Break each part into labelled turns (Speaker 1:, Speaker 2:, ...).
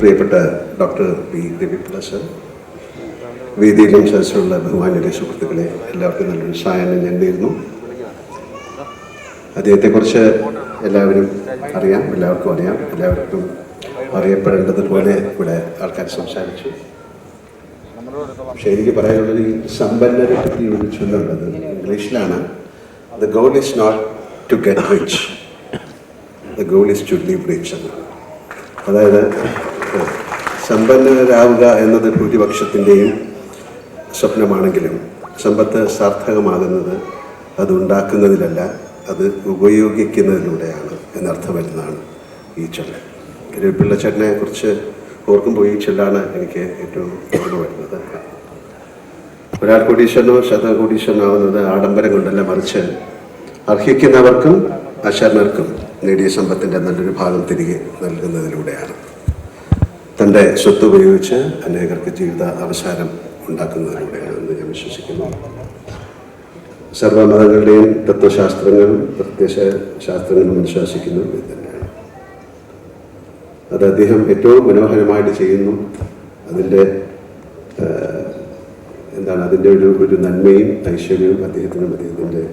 Speaker 1: പ്രിയപ്പെട്ട doctor P. Ravi Pillai sir വേദിയിലും സദസ്സിലുള്ള ബഹുമാനിയുടെ സുഹൃത്തുക്കളെ എല്ലാവർക്കും നല്ലൊരു സായാഹ്നം ഞാൻ നേരുന്നു. അദ്ദേഹത്തെക്കുറിച്ച് എല്ലാവരും അറിയാം എല്ലാവർക്കും അറിയാം. എല്ലാവർക്കും അറിയപ്പെടേണ്ടതുപോലെ ഇവിടെ ആൾക്കാർ സംസാരിച്ചു. പക്ഷേ എനിക്ക് പറയാനുള്ളത് ഈ സമ്പന്നരെ പറ്റി ഒരു ചൊല്ലുള്ളത് ഇംഗ്ലീഷിലാണ്. The goal is not to get rich the goal is to leave rich എന്നാണ്. അതായത് സമ്പന്നരാവുക എന്നത് ഭൂരിപക്ഷത്തിന്റെയും സ്വപ്നമാണെങ്കിലും സമ്പത്ത് സാർത്ഥകമാകുന്നത് അത് ഉണ്ടാക്കുന്നതിലല്ല അത് ഉപയോഗിക്കുന്നതിലൂടെയാണ് എന്നർത്ഥം വരുന്നതാണ് ഈ ചൊല്ല്. രവിപിള്ളച്ചേട്ടനെ കുറിച്ച് ഓർക്കുമ്പോൾ ഈ ചൊല്ലാണ് എനിക്ക് ഏറ്റവും ഓർമ്മ വരുന്നത്. ഒരാൾ കോടീശ്വരനോ ശതകോടീശ്വരനാവുന്നത് ആഡംബരം കൊണ്ടല്ല മറിച്ച് അർഹിക്കുന്നവർക്കും അശരണർക്കും നേടിയ സമ്പത്തിന്റെ നല്ലൊരു ഭാഗം തിരികെ നൽകുന്നതിലൂടെയാണ്. തന്റെ സ്വത്ത് ഉപയോഗിച്ച് അനേകർക്ക് ജീവിത അവസാനം ഉണ്ടാക്കുന്നതിലൂടെയാണ് എന്ന് ഞാൻ വിശ്വസിക്കുന്നു. സർവമതങ്ങളുടെയും തത്വശാസ്ത്രങ്ങൾ പ്രത്യക്ഷ ശാസ്ത്രങ്ങളും വിശ്വസിക്കുന്നു ഇത് തന്നെയാണ്. അത് അദ്ദേഹം ഏറ്റവും മനോഹരമായിട്ട് ചെയ്യുന്നു. അതിന്റെ എന്താണ് അതിന്റെ ഒരു ഒരു നന്മയും ഐശ്വര്യവും അദ്ദേഹത്തിനും അദ്ദേഹത്തിന്റെ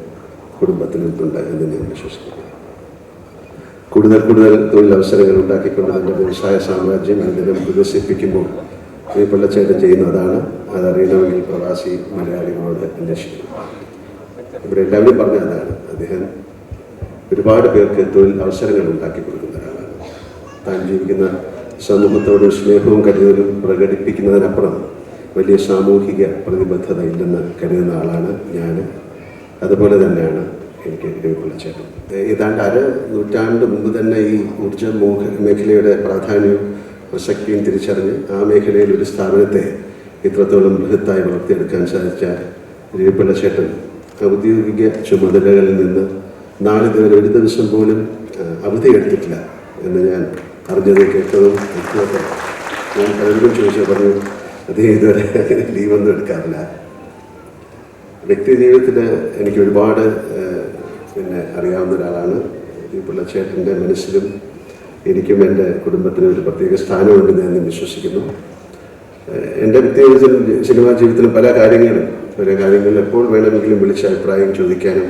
Speaker 1: കുടുംബത്തിനും ഉണ്ട് എന്ന് ഞാൻ വിശ്വസിക്കുന്നു. കൂടുതൽ കൂടുതൽ തൊഴിലവസരങ്ങൾ ഉണ്ടാക്കിക്കൊണ്ട് നമ്മുടെ വ്യവസായ സാമ്രാജ്യം അതിനും വികസിപ്പിക്കുമ്പോൾ ഈ പിള്ളച്ചേട്ടൻ ചെയ്യുന്നതാണ്. അതറിയണമെങ്കിൽ പ്രവാസി മലയാളികളോട് അന്വേഷിക്കണം ഇവിടെ എല്ലാവരും പറഞ്ഞ അതാണ്. അദ്ദേഹം ഒരുപാട് പേർക്ക് തൊഴിൽ അവസരങ്ങൾ ഉണ്ടാക്കി കൊടുക്കുന്ന ഒരാളാണ്. താൻ ജീവിക്കുന്ന സമൂഹത്തോട് സ്നേഹവും കരുതലും പ്രകടിപ്പിക്കുന്നതിനപ്പുറം വലിയ സാമൂഹിക പ്രതിബദ്ധത ഇല്ലെന്ന് കരുതുന്ന ആളാണ് ഞാൻ അതുപോലെ തന്നെയാണ് എനിക്ക് വിളിച്ചത്. ഏതാണ്ട് അര നൂറ്റാണ്ട് മുമ്പ് തന്നെ ഈ ഊർജ മേഖലയുടെ പ്രാധാന്യവും പ്രസക്തിയും തിരിച്ചറിഞ്ഞ് ആ മേഖലയിൽ ഒരു സ്ഥാപനത്തെ ഇത്രത്തോളം ബൃഹത്തായി വളർത്തിയെടുക്കാൻ സാധിച്ച രവിപിള്ളച്ചേട്ടൻ ഔദ്യോഗിക ചുമതലകളിൽ നിന്ന് നാളെ ഇതുവരെ ഒരു ദിവസം പോലും അവധി എടുത്തിട്ടില്ല എന്ന് ഞാൻ അറിഞ്ഞത് കേട്ടതും ഞാൻ പലരും ചോദിച്ചു പറഞ്ഞു അദ്ദേഹം ഇതുവരെ ലീവൊന്നും എടുക്കാറില്ല. വ്യക്തി ജീവിതത്തിൽ എനിക്ക് ഒരുപാട് പിന്നെ അറിയാവുന്ന ഒരാളാണ്. ഈ പിള്ളച്ചേട്ടന്റെ മനസ്സിലും എനിക്കും എന്റെ കുടുംബത്തിനും ഒരു പ്രത്യേക സ്ഥാനമുണ്ട് ഞാൻ വിശ്വസിക്കുന്നു. എന്റെ വ്യക്തി ജീവിതത്തിലും സിനിമാ ജീവിതത്തിലും പല കാര്യങ്ങളും പല കാര്യങ്ങളിൽ എപ്പോൾ വേണമെങ്കിലും വിളിച്ച അഭിപ്രായം ചോദിക്കാനും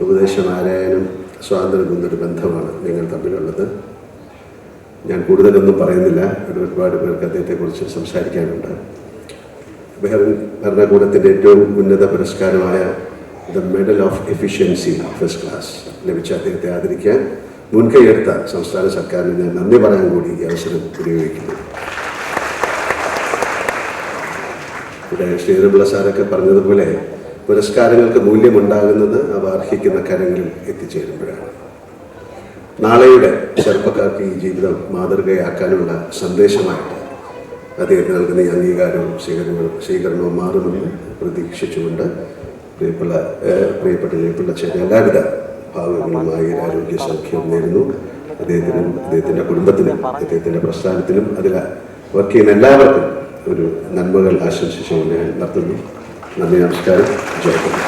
Speaker 1: ഉപദേശം ആരായാനും സ്വാതന്ത്ര്യം തന്നൊരു ബന്ധമാണ് നിങ്ങൾ തമ്മിലുള്ളത്. ഞാൻ കൂടുതലൊന്നും പറയുന്നില്ല. ഒരുപാട് പേർക്ക് അദ്ദേഹത്തെക്കുറിച്ച് സംസാരിക്കാനുണ്ട്. ഭരണകൂടത്തിന്റെ ഏറ്റവും ഉന്നത പുരസ്കാരമായ the medal of efficiency first class ലഭിച്ച അദ്ദേഹത്തെ ആദരിക്കാൻ മുൻകൈയെടുത്ത സംസ്ഥാന സർക്കാരിന് ഞാൻ നന്ദി പറയാൻ കൂടി ഈ അവസരം ഉപയോഗിക്കുന്നു. ഇവിടെ ശ്രീധരപിള്ള സാറൊക്കെ പറഞ്ഞതുപോലെ പുരസ്കാരങ്ങൾക്ക് മൂല്യമുണ്ടാകുന്നത് അവ അർഹിക്കുന്ന കരങ്ങളിൽ എത്തിച്ചേരുമ്പോഴാണ്. നാളെയുടെ ചെറുപ്പക്കാർക്ക് ഈ ജീവിതം മാതൃകയാക്കാനുള്ള സന്ദേശമായിട്ട് അദ്ദേഹത്തിന് നൽകുന്ന ഈ അംഗീകാരവും സ്വീകരണവും സ്വീകരണവും മാറുമെന്ന് പ്രതീക്ഷിച്ചുകൊണ്ട് പ്രിയപ്പെട്ട ഏഹ്, പ്രിയപ്പെട്ട ജയപ്പിള്ള ചേട്ടൻ എല്ലാവിധ ഭാവങ്ങളുമായി ആരോഗ്യ സൗഖ്യം നേരുന്നു. അദ്ദേഹത്തിനും അദ്ദേഹത്തിന്റെ കുടുംബത്തിനും അദ്ദേഹത്തിന്റെ പ്രസ്ഥാനത്തിനും അതിൽ വർക്ക് ചെയ്യുന്ന എല്ലാവർക്കും ഒരു നന്മകൾ ആശംസിച്ചുകൊണ്ട് ഞാൻ നടത്തുന്നു നന്ദി നമസ്കാരം. ജയപ്പിള്ള.